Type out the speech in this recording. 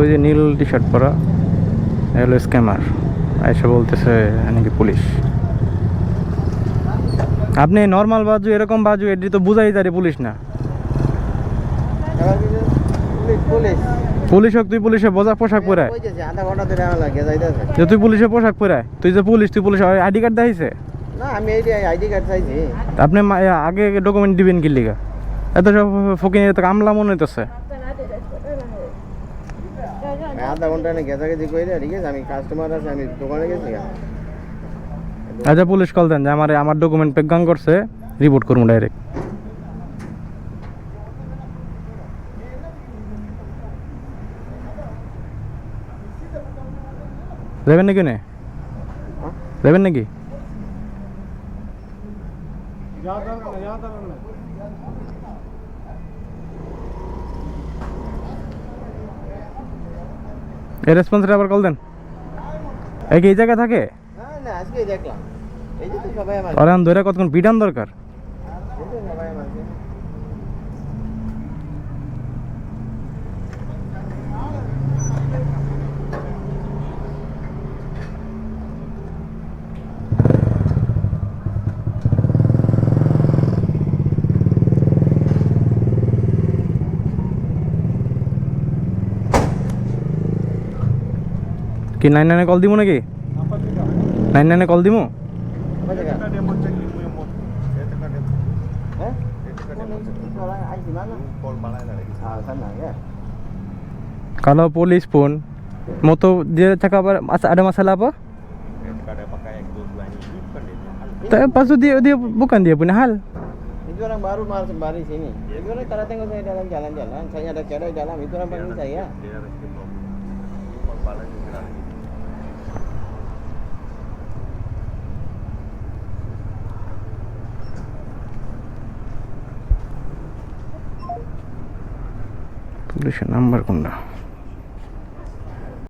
ওই যে নীল T shirt পরা হলো স্ক্যামার এসে বলতেছে নাকি পুলিশ? আপনি নর্মাল বাজু এরকম বাজু এটি তো বুঝাই যারে পুলিশ না। পুলিশ হোক তুই পুলিশে বোঝা পোশাক পরায় যে তুই পুলিশে পোশাক পরায় তুই যে পুলিশ তুই পুলিশ আইডি কার্ড দেখাইছে? না আমি এই আইডি কার্ড চাইছি। আপনি আগে ডকুমেন্ট দিবেন কি লিগা? এত সব ফকিং তো কামলা মনে হইতেছে। আধা ঘন্টা না গেছা গেছি কইলে ঠিক আছে আমি কাস্টমার আছে আমি দোকানে গেছি গা। আচ্ছা পুলিশ কল দেন যে আমার আমার ডকুমেন্ট পেগাং করছে রিপোর্ট করবো ডাইরেক্ট যাবেন নাকি নে হ্যাঁ? যাবেন নাকি এই রেসপন্সটা আবার কল দেন। এই কি এই জায়গায় থাকে? না না আজকেই দেখলাম। এই যে তো সবাই আমার ওরা ধরে কতক্ষণ? পিটান দরকার। কি নাইন নাইনে কল দিব নাকি নাইন নাইনে কল দিব apa jaga eh orang aja di mana ah sana ya kalau polis pun moto dia cakap apa- mas- ada masalah apa tapi pas itu dia dia bukan dia punya hal itu orang baru masuk baru sini itu orang kalau tengok saya dalam jalan-jalan saya ada cara di dalam itu orang panggil saya পুলিশের number কোনটা?